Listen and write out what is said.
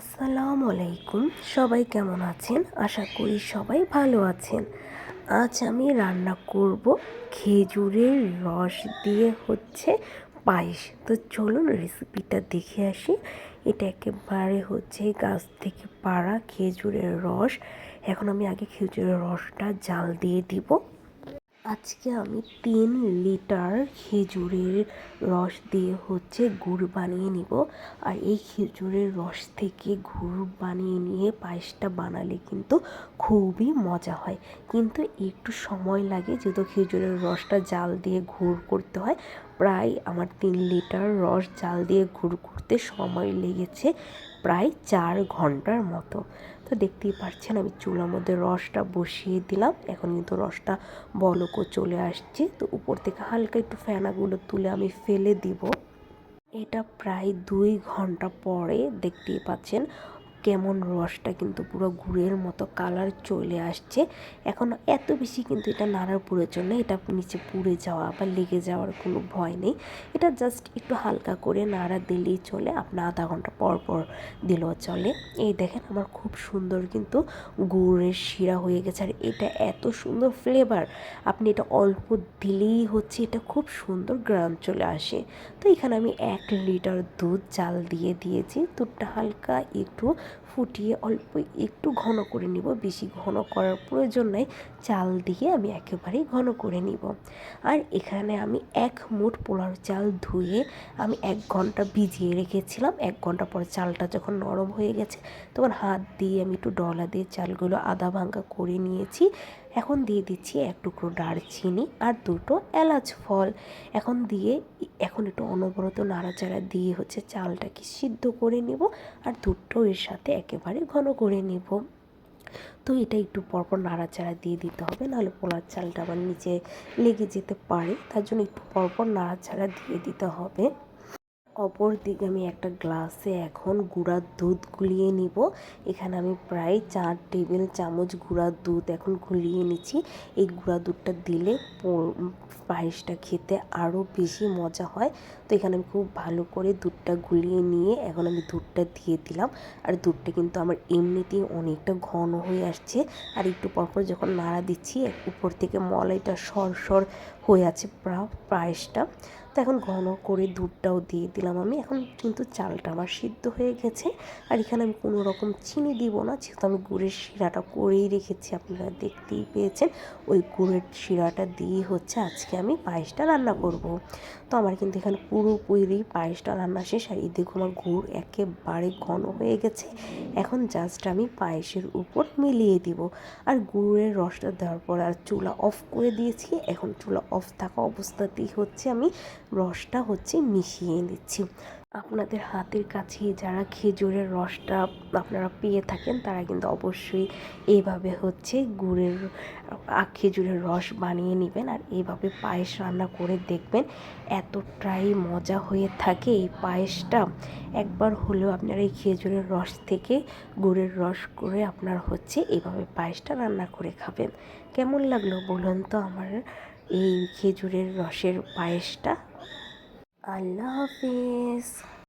আসসালামু আলাইকুম। সবাই কেমন আছেন? আশা করি সবাই ভালো আছেন। আজ আমি রান্না করব খেজুরের রস দিয়ে হচ্ছে পায়েস। তো চলুন রেসিপিটা দেখে আসি। এটা একেবারে হচ্ছে গাছ থেকে পাড়া খেজুরের রস। এখন আমি আগে খেজুরের রসটা জাল দিয়ে দিব। আজকে আমি তিন লিটার খেজুরের রস দিয়ে হচ্ছে গুড় বানিয়ে নিব। আর এই খেজুরের রস থেকে গুড় বানিয়ে নিয়ে পায়েসটা বানালে কিন্তু খুবই মজা হয়। কিন্তু একটু সময় লাগে, যেহেতু খেজুরের রসটা জাল দিয়ে গুড় করতে হয়। প্রায় আমার তিন লিটার রস জাল দিয়ে গুড় করতে সময় লেগেছে প্রায় চার ঘণ্টার মতো। তো দেখতেই পাচ্ছেন আমি চুলার মধ্যে রসটা বসিয়ে দিলাম। এখন কিন্তু রসটা বলকও চলে আসছে। তো উপর থেকে হালকা একটু ফেনাগুলো তুলে আমি ফেলে দিব। এটা প্রায় দুই ঘণ্টা পরে দেখতেই পাচ্ছেন কেমন রসটা কিন্তু পুরো গুড়ের মতো কালার চলে আসছে। এখন এত বেশি কিন্তু এটা নাড়ার প্রয়োজন নেই, এটা নিচে পুড়ে যাওয়া বা লেগে যাওয়ার কোনো ভয় নেই। এটা জাস্ট একটু হালকা করে নাড়া দিলেই চলে আপনার আধা ঘণ্টা পর পর দিলেও চলে। এই দেখেন আমার খুব সুন্দর কিন্তু গুড়ের শিরা হয়ে গেছে, আর এটা এত সুন্দর ফ্লেভার আপনি এটা অল্প দিলেই হচ্ছে, এটা খুব সুন্দর গ্রাম চলে আসে। তো এখানে আমি এক লিটার দুধ, চাল দিয়ে দিয়েছি, দুধটা হালকা একটু ফুটিয়ে অল্প একটু ঘন করে নিব। বেশি ঘন করার প্রয়োজন নাই। চাল দিয়ে আমি একেবারেই ঘন করে নিব। আর এখানে আমি এক মুঠ পোলার চাল ধুয়ে আমি এক ঘণ্টা ভিজিয়ে রেখেছিলাম। এক ঘণ্টা পর চালটা যখন নরম হয়ে গেছে, তখন হাত দিয়ে আমি একটু ডলা দিয়ে চালগুলো আদা ভাঙ্গা করে নিয়েছি। এখন দিয়ে দিচ্ছি এক টুকরো দারচিনি আর দুটো এলাচ ফল। এখন দিয়ে এখন একটু অনবরত নাড়াচাড়া দিয়ে হচ্ছে চালটাকে সিদ্ধ করে নেব আর দুধটাও এর সাথে একেবারে ঘন করে নেব। তো এটা একটু পরপর নাড়াচাড়া দিয়ে দিতে হবে, নাহলে পোলার চালটা আবার নিচে লেগে যেতে পারে। তার জন্য একটু পরপর নাড়াচাড়া দিয়ে দিতে হবে। অপর দিকে আমি একটা গ্লাসে এখন গুঁড়ার দুধ গুলিয়ে নিব। এখানে আমি প্রায় চার টেবিল চামচ গুঁড়ার দুধ এখন গুলিয়ে নিচ্ছি। এই গুঁড়া দুধটা দিলে পায়েসটা খেতে আরও বেশি মজা হয়। তো এখানে আমি খুব ভালো করে দুধটা গুলিয়ে নিয়ে এখন আমি দুধটা দিয়ে দিলাম। আর দুধটা কিন্তু আমার এমনিতেই অনেকটা ঘন হয়ে আসছে। আর একটু পরপর যখন নাড়া দিচ্ছি, উপর থেকে মলাইটা সর সর হয়ে আছে প্রায় পায়েসটা। তো এখন ঘন করে দুধটাও দিয়ে দিলাম আমি। এখন কিন্তু চালটা আমার সিদ্ধ হয়ে গেছে। আর এখানে আমি কোনো রকম চিনি দিব না, যেহেতু আমি গুড়ের শিরাটা করেই রেখেছি, আপনারা দেখতেই পেয়েছেন। ওই গুড়ের শিরাটা দিয়ে হচ্ছে আজকে আমি পায়েসটা রান্না করব। তো আমার কিন্তু এখানে পুরোপুরি পায়েসটা রান্না শেষ। আর এই দেখুন আমার গুড় একেবারে ঘন হয়ে গেছে। এখন জাস্ট আমি পায়েসের উপর মিলিয়ে দিব। আর গুড়ের রসটা দেওয়ার পর আর চুলা অফ করে দিয়েছি। এখন চুলা অফ থাকা অবস্থাতেই হচ্ছে আমি রসটা হচ্ছে মিশিয়ে দিচ্ছি আপনাদের হাতের কাছে যারা খেজুরের রসটা আপনারা পেয়ে থাকেন, তারা কিন্তু অবশ্যই এইভাবে হচ্ছে গুড়ের খেজুরের রস বানিয়ে নেবেন আর এইভাবে পায়েস রান্না করে দেখবেন এতটাই মজা হয়ে থাকে এই পায়েসটা। একবার হলেও আপনারা এই খেজুরের রস থেকে গুড়ের রস করে আপনার হচ্ছে এইভাবে পায়েসটা রান্না করে খাবেন। কেমন লাগল বলুন তো আমার এই খেজুরের রসের পায়েসটা? আল্লাহ হাফিজ